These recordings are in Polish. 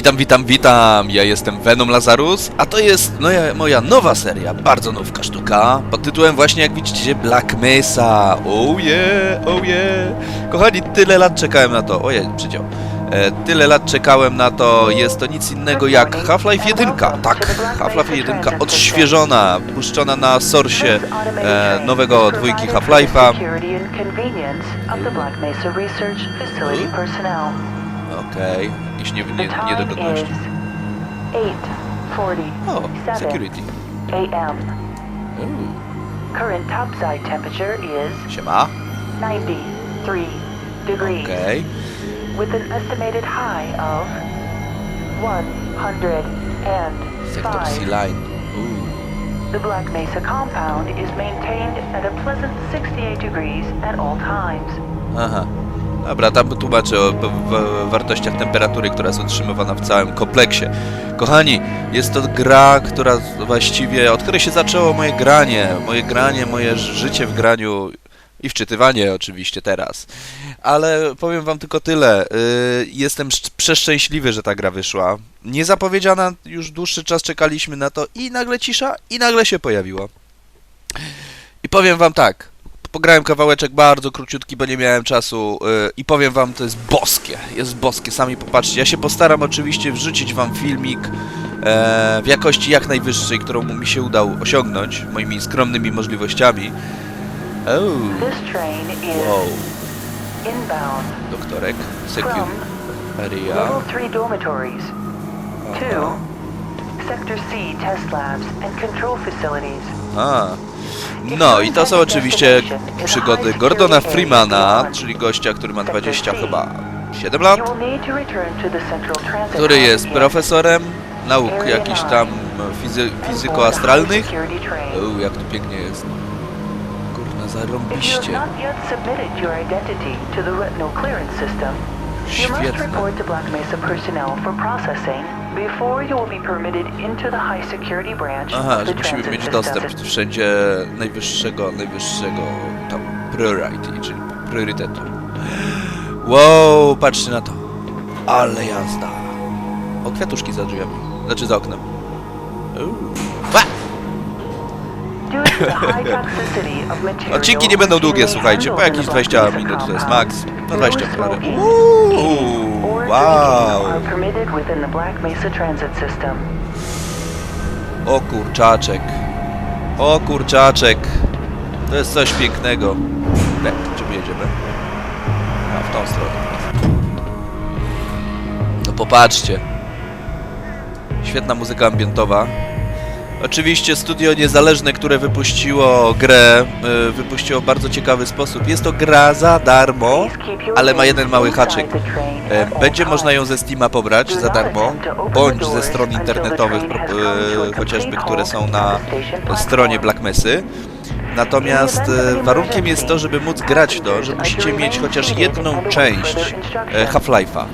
Witam, witam, witam! Ja jestem Venom Lazarus, a to jest moja, nowa seria, bardzo nowka sztuka, pod tytułem właśnie, jak widzicie, Black Mesa. Oh yeah, oh yeah! Kochani, tyle lat czekałem na to. Ojej, przydział. E, tyle lat czekałem na to, jest to nic innego jak Half-Life 1. Tak, Half-Life 1 odświeżona, puszczona na Source e, nowego dwójki Half-Life'a. Okej, jakieś nie, nie, niedogodności. O, oh, security. AM. Ooh, Current topside temperature is siema. 93 degrees Okay. with an estimated high of 105. Sektor C-Line. Ooh. The Black Mesa compound is maintained at a pleasant 68 degrees at all times. Aha. Dobra, tam tłumaczę o wartościach temperatury, która jest utrzymywana w całym kompleksie. Kochani, jest to gra, która właściwie, od której się zaczęło moje granie, moje granie, moje życie w graniu i wczytywanie oczywiście teraz. Ale powiem wam tylko tyle. y, Jestem szcz- przeszczęśliwy, że ta gra wyszła. Niezapowiedziana, już dłuższy czas czekaliśmy na to i nagle cisza i nagle się pojawiła. I powiem wam tak, pograłem kawałeczek bardzo króciutki, bo nie miałem czasu yy, i powiem wam, to jest boskie, jest boskie, sami popatrzcie. Ja się postaram oczywiście wrzucić wam filmik e, w jakości jak najwyższej, którą mi się udał osiągnąć moimi skromnymi możliwościami. Oh, wow, doktorek, secure area. Level 3 dormitories to Sector C test labs and control facilities. A. No i to są oczywiście przygody Gordona Freemana, czyli gościa, który ma 20 chyba 7 lat. Który jest profesorem nauk jakichś tam fizy fizykoastralnych. Uuu, jak tu pięknie jest. Kurna, zarąbiście. Świetne. Report to Black Mesa personnel for processing before you will be permitted into the high security branch Aha, że musimy mieć dostęp wszędzie najwyższego, najwyższego tam priority, czyli priorytetu. Wow, patrzcie na to. Ale jazda. O, kwiatuszki za drzwiami. Znaczy za oknem. Odcinki nie będą długie, słuchajcie, po jakieś in the 20 Black Mesa minut to jest max. No no 20 smoking, parę. Uuu, wow. drinking are permitted within the Black Mesa transit system. O kurczaczek. O kurczaczek. To jest coś pięknego. Gdzie my jedziemy? A, w tą stronę. No popatrzcie. Świetna muzyka ambientowa. Oczywiście studio niezależne, które wypuściło grę, y, wypuściło w bardzo ciekawy sposób. Jest to gra za darmo, ale ma jeden mały haczyk. all Będzie można ją ze Steama pobrać za darmo, bądź ze stron internetowych, e, chociażby, które są na stronie. Black Mesy. Natomiast warunkiem jest to, żeby móc grać to, że musicie mieć chociaż jedną część Half-Life'a.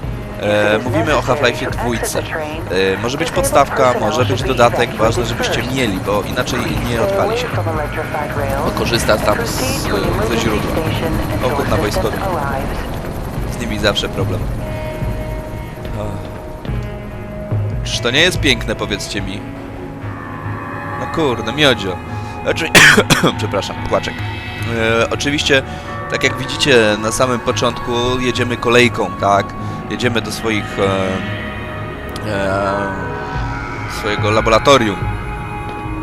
E, mówimy o Half-Life'ie dwójce. E, może być podstawka, może być dodatek, ważne żebyście mieli, bo inaczej nie odpali się. Bo korzysta tam z, ze źródła. O, kurna, wojskowi. Z nimi zawsze problem. Czyż to nie jest piękne, powiedzcie mi? No kurde, miodzio. Oczy... Przepraszam, płaczek. E, oczywiście, tak jak widzicie na samym początku, jedziemy kolejką, tak? Jedziemy do swoich... E, e, swojego laboratorium.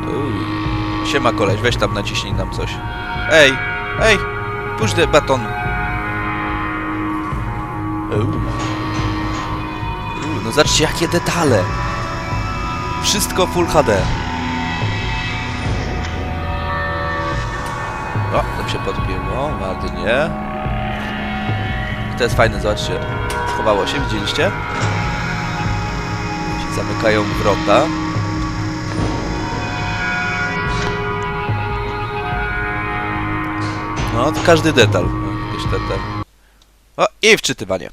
Uuu. Siema koleś, weź tam naciśnij nam coś. Ej, ej, puść ten baton. No zobaczcie jakie detale. Wszystko Full HD. O, tam się podpięło, ładnie. To jest fajne, zobaczcie. Schowało się, widzieliście? Się zamykają wrota. No, to każdy detal. No, Jakieś te, te. O, i wczytywanie.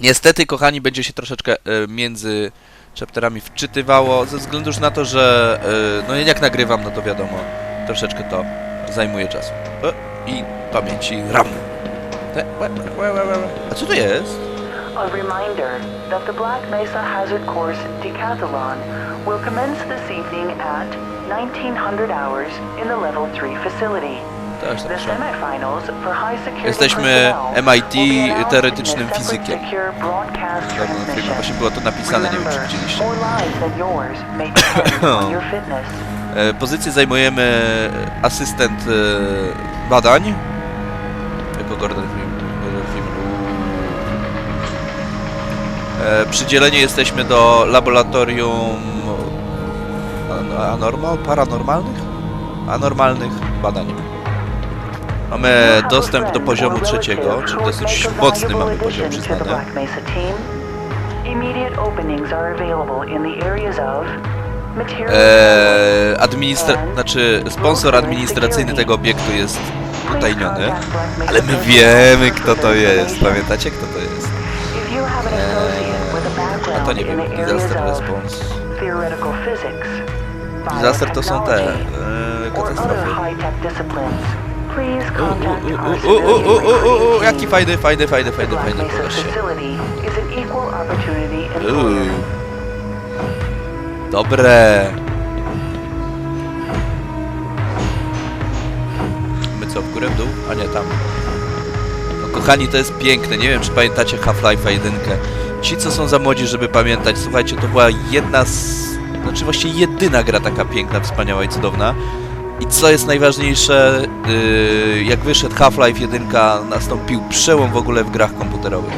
Niestety, kochani, będzie się troszeczkę e, między chapterami wczytywało, ze względu na to, że e, no jak nagrywam, no to wiadomo, troszeczkę to zajmuje czasu. O, I pamięci RAM. Te, łe, łe, łe, łe. A co to jest? A reminder that the Black Mesa Hazard Course Decathlon will commence this evening at 1900 hours in the Level 3 facility. Też The tak trzeba. semifinals for high security Jesteśmy personnel MIT will be announced teoretycznym in a separate fizykiem. secure broadcast Dawno na filmie transmission. właśnie było to napisane, nie wiem czy Remember, widzieliście. more lives than yours may depend on your fitness. E, Pozycję zajmujemy asystent e, badań. Jako Gordon Freeman. Gordon Freeman. E, Przydzieleni jesteśmy do laboratorium an- anormal, paranormalnych? Anormalnych badań. Mamy dostęp do poziomu trzeciego, czyli dosyć mocny mamy poziom material Eee, administra... znaczy sponsor administracyjny tego obiektu jest utajniony, ale my wiemy kto to jest. Pamiętacie kto to jest? With a to nie wiem, disaster response. Disaster to są te eee, katastrofy. U, u, u, u, Jaki fajny, fajny, fajny, fajny, fajny, Uuu. Dobre. Co, w górę, w dół? A nie, tam. No kochani, to jest piękne. Nie wiem, czy pamiętacie Half-Life'a 1. Ci, co są za młodzi, żeby pamiętać, słuchajcie, to była jedna z... Znaczy właściwie jedyna gra taka piękna, wspaniała i cudowna. I co jest najważniejsze, yy, jak wyszedł Half-Life 1, nastąpił przełom w ogóle w grach komputerowych.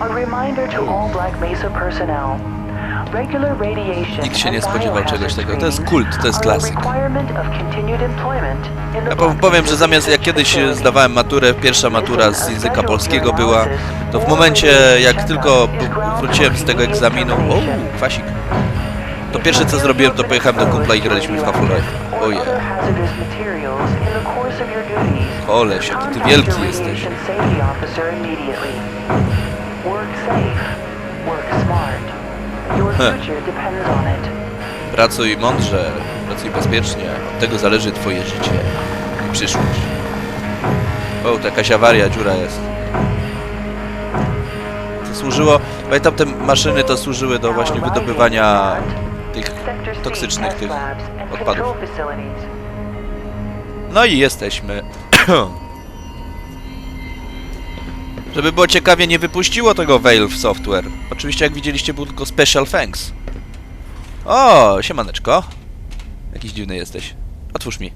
A reminder to all Black Mesa personnel. Nikt się nie spodziewał czegoś takiego. To jest kult, to jest klasyk. Ja powiem, że zamiast jak kiedyś zdawałem maturę, pierwsza matura z języka polskiego była, to w momencie jak tylko wróciłem z tego egzaminu, o, kwasik, to pierwsze co zrobiłem, to pojechałem do kumpla i graliśmy w Half-Life. Ojej, koleś, jaki ty wielki jesteś. Work safe. Work smart. Heh. Pracuj mądrze, pracuj bezpiecznie, od tego zależy twoje życie i przyszłość. O, to jakaś awaria, dziura jest. To służyło, pamiętam te maszyny to służyły do właśnie wydobywania tych toksycznych tych odpadów. No i jesteśmy. Żeby było ciekawie, nie wypuściło tego Valve Software. Oczywiście, jak widzieliście, był tylko Special Thanks. O, siemaneczko. Jakiś dziwny jesteś. Otwórz mi.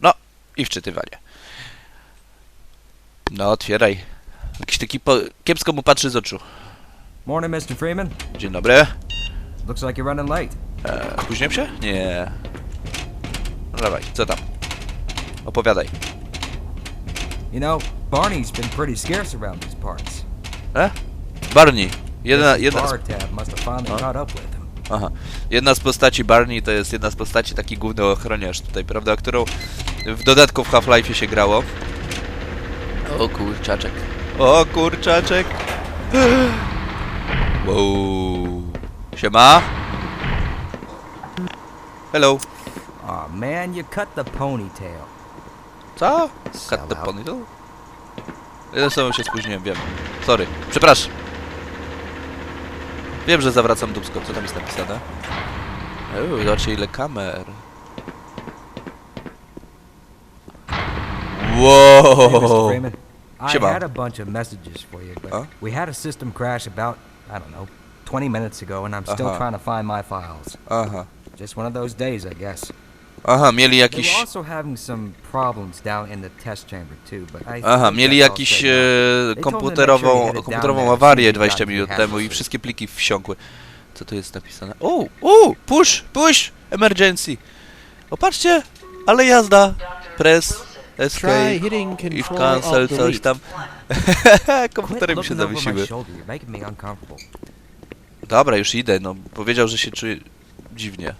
No, i wczytywanie. No, otwieraj. Jakiś taki po... kiepsko mu patrzy z oczu. Morning, Mr. Freeman. Dzień dobry. Looks like you're running late. Eee, się? Nie. No dawaj, co tam? Opowiadaj. You know, Barney's been pretty scarce around these parts. E? Barney. Jedna, jedna z bar tab must have finally Huh? caught up with him. Aha. Jedna z postaci Barney to jest jedna z postaci taki główny ochroniarz tutaj, prawda? Którą w dodatku w Half-Life się grało. O kurczaczek. O kurczaczek. Wow. Siema. Hello. Aw, man, you cut the ponytail. Co? Cut the Sellout. ponytail? Jeden słowem się spóźniłem, wiem. Sorry. Przepraszam. Wiem, że zawracam dubsko. Co tam jest napisane? Uuu, zobaczcie ile kamer. Wow. I Siema. had a bunch of messages for you, but we had a system crash about, I don't know, 20 minutes ago, and I'm still trying to find my files. Aha. Just one of those days, I guess. Aha, mieli jakiś... Aha, mieli jakiś e, komputerową, komputerową awarię soon as you 20 got minut temu i wszystkie pliki wsiąkły. Co tu jest napisane? O, o, push, push, emergency. O, patrzcie, ale jazda. Press, escape, if cancel, coś tam. Komputery mi się zawiesiły. Dobra, już idę, no. Powiedział, że się czuje dziwnie.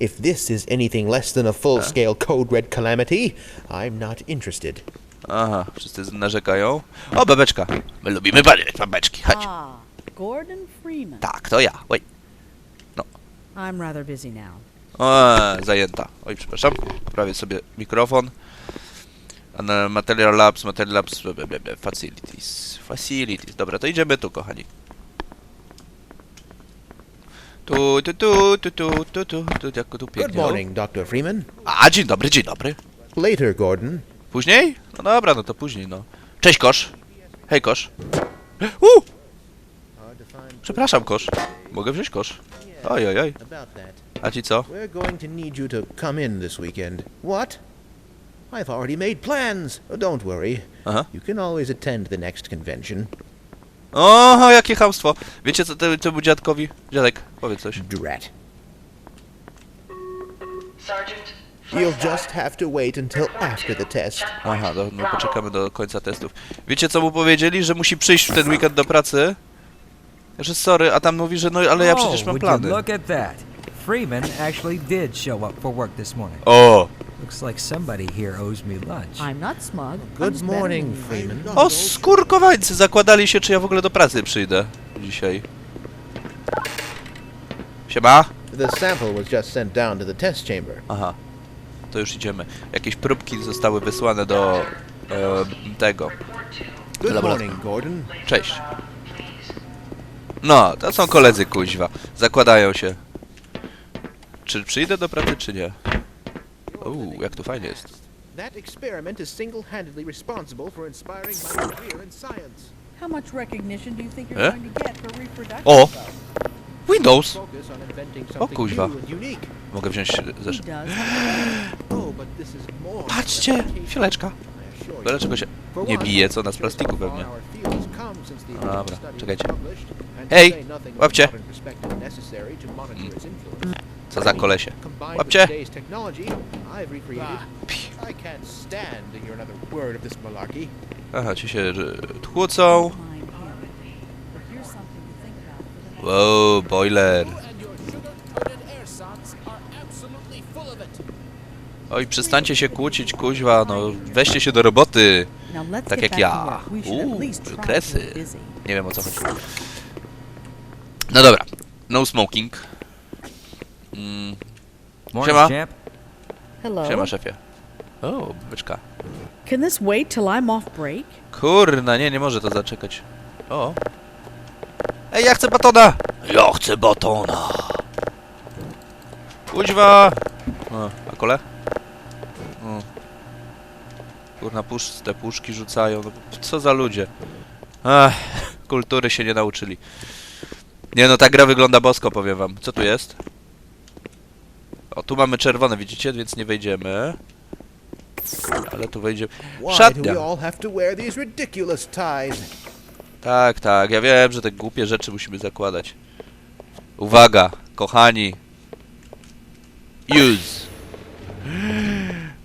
If this is anything less than a full-scale Code Red calamity, I'm not interested. Aha, wszyscy narzekają. O, babeczka. My lubimy ba- babeczki, chodź. Ah, Gordon Freeman. Tak, to ja. Oj. I'm rather busy now. O, zajęta. Oj, przepraszam. Poprawię sobie mikrofon. Ana- Material Labs, Material Labs, Facilities. Facilities. Dobra, to idziemy tu, kochani. Tu, tu, tu, tu, tu, tu, tu, tu, jak tu Good pięknie. morning, Dr. Freeman. A, dzień dobry, dzień dobry. Later, Gordon. Później? No dobra, no to później, no. Cześć, Kosz. Hej, Kosz. U! Przepraszam, Kosz. Mogę wziąć Kosz? Oj, oj, oj. About that. A ci co? We're going to need you to come in this weekend. What? I've already made plans. Oh, don't worry. Aha. You can always attend the next convention. Oho, jakie chamstwo. Wiecie co to, to był dziadkowi? Dziadek, powiedz coś. Drat. Sergeant, You'll just have to wait until after the test. Aha, no, no poczekamy do końca testów. Wiecie co mu powiedzieli? Że musi przyjść w ten weekend do pracy? Że sorry, a tam mówi, że no ale ja przecież oh, mam would you plany. look at that? Freeman actually did show up for work this morning. O! Looks like somebody here owes me lunch. I'm not smug. Good morning. Freeman. O, skurkowańcy! Zakładali się, czy ja w ogóle do pracy przyjdę dzisiaj. Siema? The sample was just sent down to the test chamber. Aha. To już idziemy. Jakieś próbki zostały wysłane do e, tego. Good Dobra. morning, Gordon. Cześć. No, to są koledzy kuźwa. Zakładają się. Czy przyjdę do pracy, czy nie? Uuu, jak tu fajnie jest. That experiment is single-handedly responsible for inspiring my career in science. How much recognition do you think you're Eh? going to get for reproduction? O! Windows! Focus on inventing O something kuźwa. new and unique. Mogę wziąć He zeszyt. does Oh, but this is more. than Patrzcie! medication, Fioleczka. I assure you. Dlaczego się For nie one, bije, co na z just plastiku how far pewnie? our field has come since the original Dobra, study was czekajcie. published, and Hej, to say nothing of łapcie. the modern perspective necessary to monitor its influence. Co za kolesie. Łapcie! Aha, ci się next Wow, boiler. Oj, przestańcie się kłócić, kuźwa, no weźcie się do roboty. Tak jak ja. Uuu, kresy. Nie wiem o co chodzi. No dobra, no smoking. Mm, Morning, Siema. champ. Hello. siema szefie. O, byczka. Can this wait till I'm off break? Kurna, nie, nie może to zaczekać. O. Ej, ja chcę batona! Ja chcę batona! Kuźwa! O, a kole? O. Kurna, puszce puszki rzucają. No, co za ludzie. Ach, kultury się nie nauczyli. Nie no, ta gra wygląda bosko, powiem wam. Co tu jest? O, tu mamy czerwone, widzicie? Więc nie wejdziemy. Ale tu wejdziemy. Szatnia. Tak, tak, ja wiem, że te głupie rzeczy musimy zakładać. Uwaga, kochani. Use.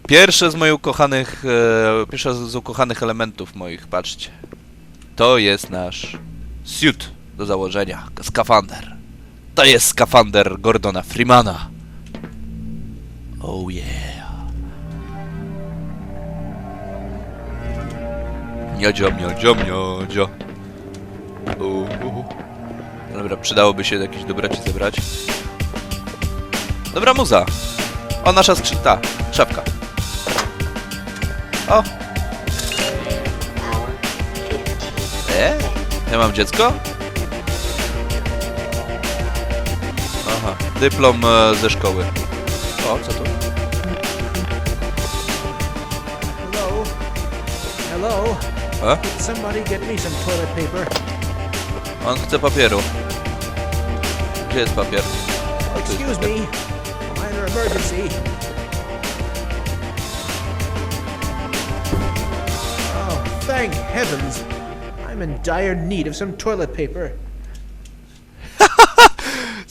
Pierwsze z moich ukochanych, e, pierwsza z ukochanych elementów moich, patrzcie. To jest nasz suit do założenia, skafander. To jest skafander Gordona Freemana. Oh yeah. Miodzio, miodzio, miodzio. U, u. Dobra, przydałoby się jakieś dobroci zebrać. Dobra muza. O, nasza skrzy... ta, szafka. O. E? Ja mam dziecko? Aha, dyplom e, ze szkoły. Co tu? Hello? Hello? A? Could somebody get me some toilet paper? On chce papieru. Gdzie jest papier? O, tu jest Excuse papier. me. Minor emergency. Oh, thank heavens. I'm in dire need of some toilet paper.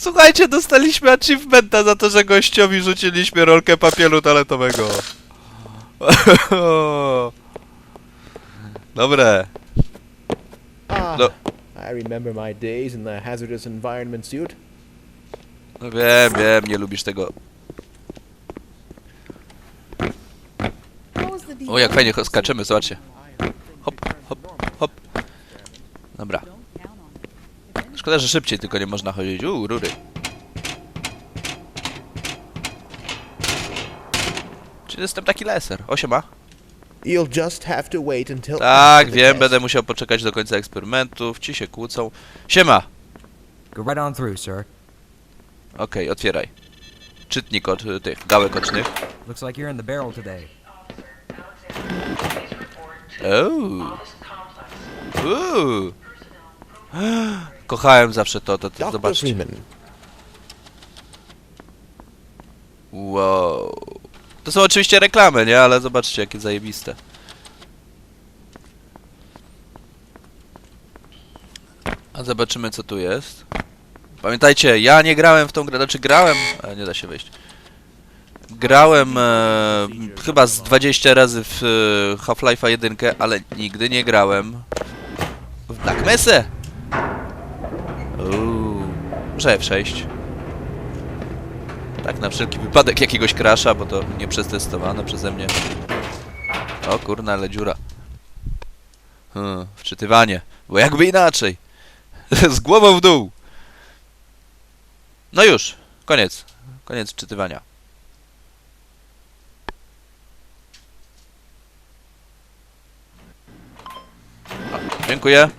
Słuchajcie, dostaliśmy achievementa za to, że gościowi rzuciliśmy rolkę papieru toaletowego. Dobre. No. I remember my days in the hazardous environment suit. No wiem, wiem, nie lubisz tego. O, jak fajnie skaczemy, zobaczcie. Hop, hop, hop. Dobra. Don't count on it. Szkoda, że szybciej tylko nie można chodzić. Uuu, rury. Czy jestem taki leser? Osiema. You'll just have to wait until Tak, wiem, będę musiał poczekać do końca eksperymentów. Ci się kłócą. Siema! Go right on through, sir. Okej, otwieraj. Czytnik od y, tych gałek ocznych. Looks like you're in the barrel today. Ooo. Uuu. Kochałem zawsze to, to, to Dr. zobaczcie. Freeman, Wow. To są oczywiście reklamy, nie? Ale zobaczcie, jakie zajebiste. A zobaczymy, co tu jest. Pamiętajcie, ja nie grałem w tą grę, znaczy grałem... A, nie da się wejść. Grałem e, chyba z 20 razy w e, Half-Life'a 1, ale nigdy nie grałem w Black Mesa. Uuu, muszę F6. Tak, na wszelki wypadek jakiegoś crasha, bo to nie przetestowane przeze mnie. O kurna, ale dziura. Hmm, wczytywanie. Bo jakby inaczej. Z głową w dół. No już, koniec. Koniec wczytywania. Dziękuję.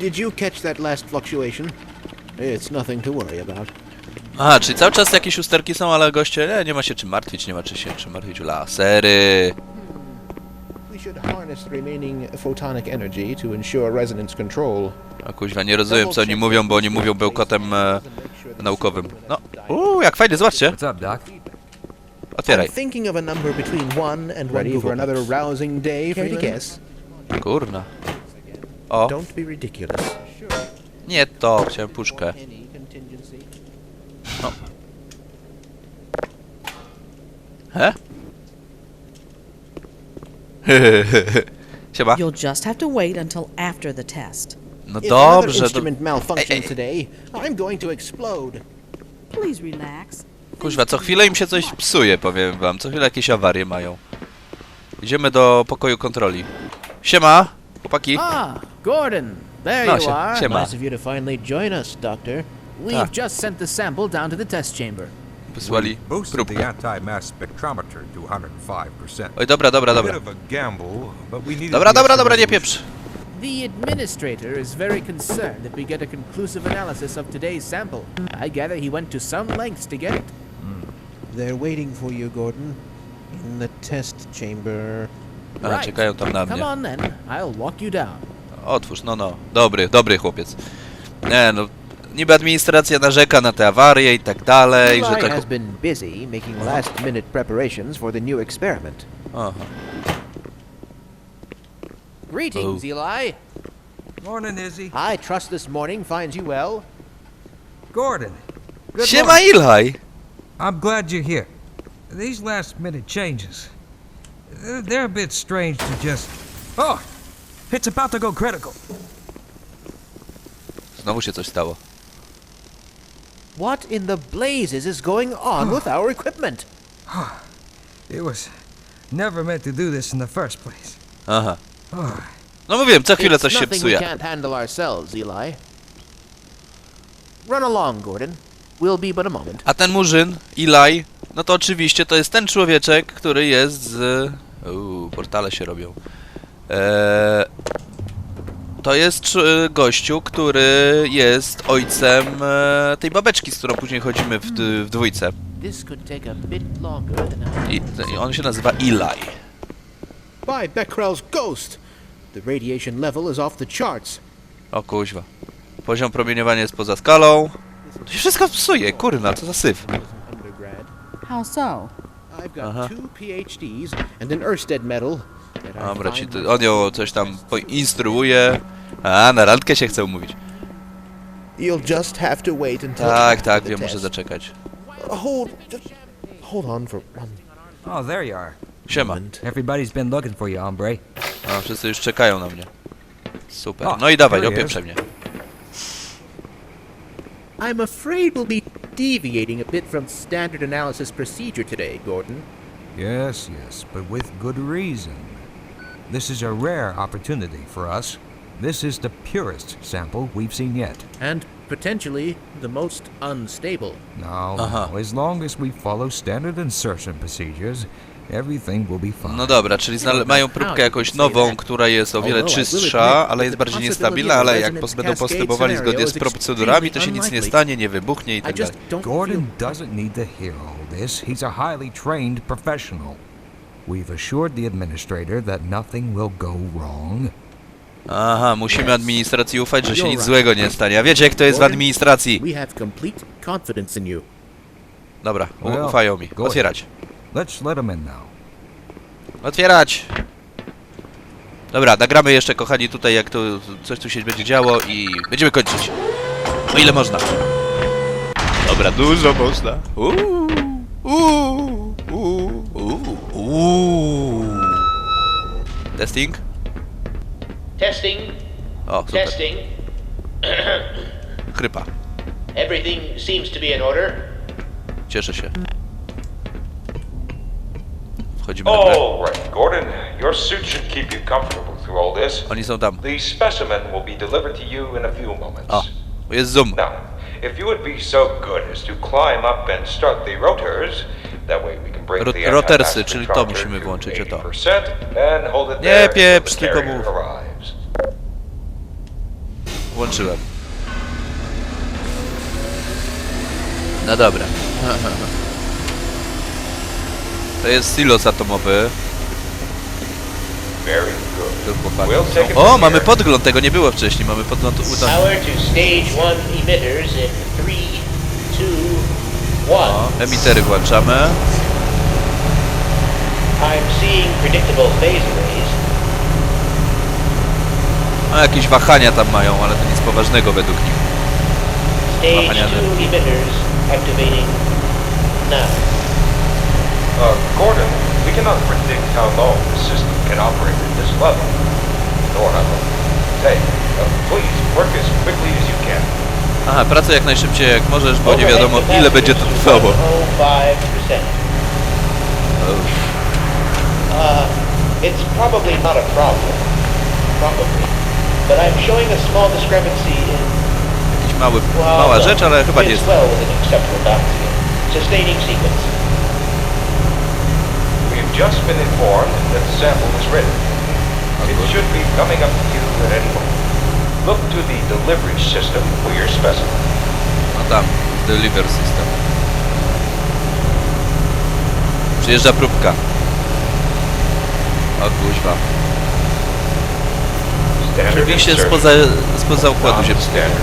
Did you catch that last fluctuation? It's nothing to worry about. Aha, czyli cały czas jakieś usterki są, ale goście, nie, nie ma się czym martwić, nie ma czy się czym martwić. Lasery. We should harness the remaining photonic energy to ensure resonance control. A kuźwa, nie rozumiem co oni mówią, bo oni mówią bełkotem e, naukowym. No, uuu, jak fajnie, zobaczcie. What's up, Doc? Otwieraj. I'm thinking of a number between one and Ready for another rousing day, Care to guess? Kurna. O, Don't be ridiculous. nie to, chciałem puszkę. Any contingency? He? Siema. You'll just have to wait until after the test. No dobrze, to... instrument malfunctions Ej, ej. today, I'm going to explode. Please relax. Kuźwa, co chwilę im się coś psuje, powiem wam. Co chwilę jakieś awarie mają. Idziemy do pokoju kontroli. Siema, chłopaki. Ah, Gordon, there No, you sie- are. siema. Nice of you to finally join us, Doctor. We've Ah. just sent the sample down to the test chamber. Wysłali boosted próbkę. the anti-mass spectrometer to 105%. Oj, dobra, dobra, A bit dobra. of a gamble, but we needed Dobra, the dobra, extra dobra, nie resolution. pieprz. The administrator is very concerned that we get a conclusive analysis of today's sample. I gather he went to some lengths to get it. They're waiting for you, Gordon. In the test chamber. A, Right. czekają tam na Come on then, I'll walk you down. Otwórz, no no. Dobry, dobry chłopiec. Nie no, niby administracja narzeka na te awarie i tak dalej, że Eli tak... has been busy making last-minute preparations for the new experiment. Aha. Greetings, Oh. Eli. Morning, Izzy. I trust this morning finds you well. Gordon. Good Siema morning. Eli! I'm glad you're here. These last minute changes, they're a bit strange to just. Oh! It's about to go critical. Znowu się coś stało. What in the blazes is going on with our equipment? It was never meant to do this in the first place. Aha. Oh, No mówiłem, co chwilę coś się nothing we psuje. can't handle ourselves, Eli. Run along, Gordon. We'll be but a moment. A ten murzyn, Ilaj, no to oczywiście to jest ten człowieczek, który jest z... Uuu, portale się robią. Eee, to jest cz- gościu, który jest ojcem e, tej babeczki, z którą później chodzimy w, w dwójce. I... I, on się nazywa Ilaj. By Becquerel's ghost! The radiation level is off the charts. O kuźwa. Poziom promieniowania jest poza skalą. To się wszystko psuje, kurna, co za syf. How so? I've got two PhDs and an Ørsted medal. that I Dobra, ci, ty- on ją coś tam poinstruuje. A, na randkę się chce umówić. You'll just have to wait until Tak, tak, wiem, muszę zaczekać. Hold, just hold on for one Oh, there you are. Siema. moment. Everybody's been looking for you, hombre. A, wszyscy już czekają na mnie. Super. O, No i dawaj, opieprzaj mnie. I'm afraid we'll be deviating a bit from standard analysis procedure today, Gordon. yes, yes, but with good reason. This is a rare opportunity for us. This is the purest sample we've seen yet. And potentially the most unstable. No, Aha. no, as long as we follow standard insertion procedures, No dobra, czyli mają próbkę jakąś nową, która jest o wiele czystsza, ale jest bardziej niestabilna, ale jak będą postępowali zgodnie z procedurami, to się nic nie stanie, nie wybuchnie i tak dalej. don't Gordon feel... doesn't need to hear all this. He's a highly trained professional. We've assured the administrator that nothing will go wrong. Aha, musimy administracji ufać, że się nic złego nie stanie. A wiecie jak to jest w administracji? We have complete confidence in you. Dobra, ufają mi. Otwierać. Let's let him in now. Otwierać! Dobra, nagramy jeszcze, kochani, tutaj jak to coś tu się będzie działo i będziemy kończyć. O ile można. Dobra, dużo można. Uuu, uuu, uuu, uuu, uuu. Testing? Testing, O, super. testing. Chrypa. Everything seems to be in order. Cieszę się. Wchodzimy na grę. All right, Gordon. Your suit should keep you comfortable through all this. Oni są tam. The specimen will be delivered to you in a few moments. O, jest zoom. Now, if you would be so good as to climb up and start the rotors, that way we can bring Ro- the rotersy, czyli to musimy włączyć, o to. 80% and hold it Nie pieprz, tylko mów. Włączyłem. No dobra. To jest silos atomowy. Tu chłopaki są. O, mamy podgląd, tego nie było wcześniej. Mamy podgląd u tam. Power to stage one emitters in three, two, one. O, emitery włączamy. I'm seeing predictable phase arrays. No, jakieś wahania tam mają, ale to nic poważnego według nich. Stage Wahania two emitters activating now. Uh, Gordon, we cannot predict how long the system can operate at this level. Nor how long it take. Uh, please, work as quickly as you can. Aha, pracuj jak najszybciej jak możesz, bo nie wiadomo ile będzie to trwało. 105%. Uh, it's probably not a problem. Probably. But I'm showing a small discrepancy in Jakiś mały, mała rzecz, ale chyba nie jest. Sustaining sequence. Just been informed that the sample is ready. It should be coming up to you at any moment. Look to the delivery system for your specimen. No tam, deliver system. Przyjeżdża próbka. O kuźwa. Oczywiście insertion, spoza, spoza układu ziemskiego.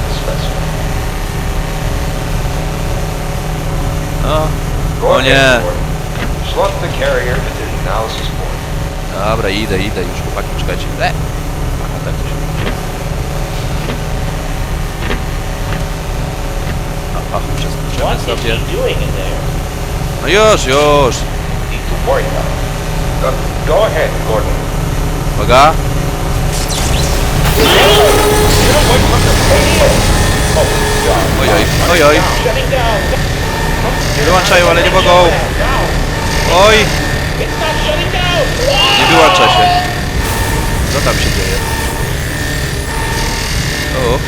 O, O nie. Slot the carrier analysis board. dobra, idę, idę już, chłopaki, czekajcie. Le. Aha, tak to się robi. O, o, przeskoczymy What is sobie. he doing in there? No już, już. Need to worry about it. Uh, go ahead, Gordon. Uwaga. Ojoj, ojoj. Shutting down. Wyłączają, ale nie mogą. Oj, Nie wyłącza się. Co tam się dzieje? O.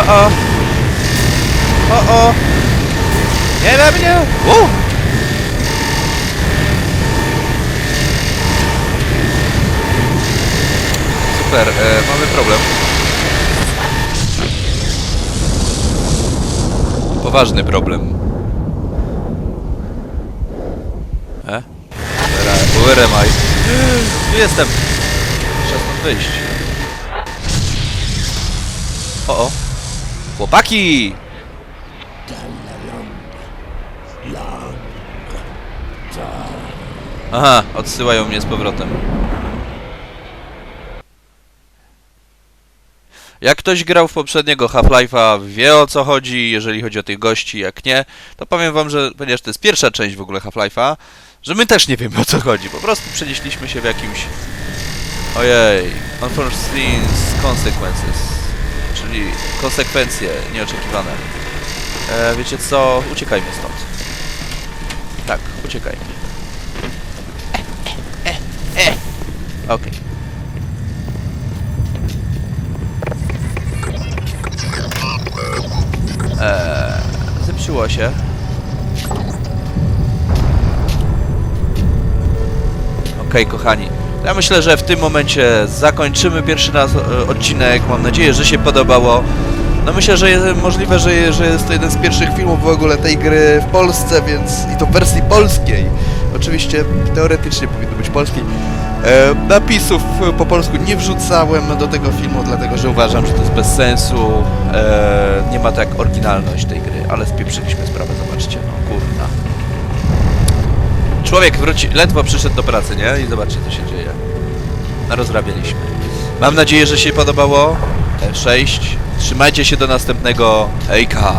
O, o. O, o. Nie we mnie. Super, e, mamy problem. Poważny problem. E? I? Tu jestem. Trzeba stąd wyjść. O, o. Chłopaki! Aha, odsyłają mnie z powrotem. Jak ktoś grał w poprzedniego Half-Life'a, wie o co chodzi, jeżeli chodzi o tych gości, jak nie, to powiem wam, że ponieważ to jest pierwsza część w ogóle Half-Life'a, że my też nie wiemy o co chodzi. Po prostu przenieśliśmy się w jakimś... Ojej, unforeseen consequences, czyli konsekwencje nieoczekiwane. E, wiecie co, uciekajmy stąd. Tak, uciekajmy. E, e, e. Okej. Okay. Eee, zepsuło się. Kochani. Ja myślę, że w tym momencie zakończymy pierwszy raz e, odcinek. Mam nadzieję, że się podobało. No myślę, że jest możliwe, że, je- że jest to jeden z pierwszych filmów w ogóle tej gry w Polsce, więc i to w wersji polskiej. Oczywiście teoretycznie powinno być polskiej. E, napisów po polsku nie wrzucałem do tego filmu, dlatego że uważam, że to jest bez sensu. E, nie ma tak oryginalność tej gry, ale spieprzyliśmy sprawę, zobaczcie, no. Człowiek wróci, ledwo przyszedł do pracy, nie? I zobaczcie, co się dzieje. Rozrabialiśmy. Mam nadzieję, że się podobało. E6. Trzymajcie się do następnego. Hejka!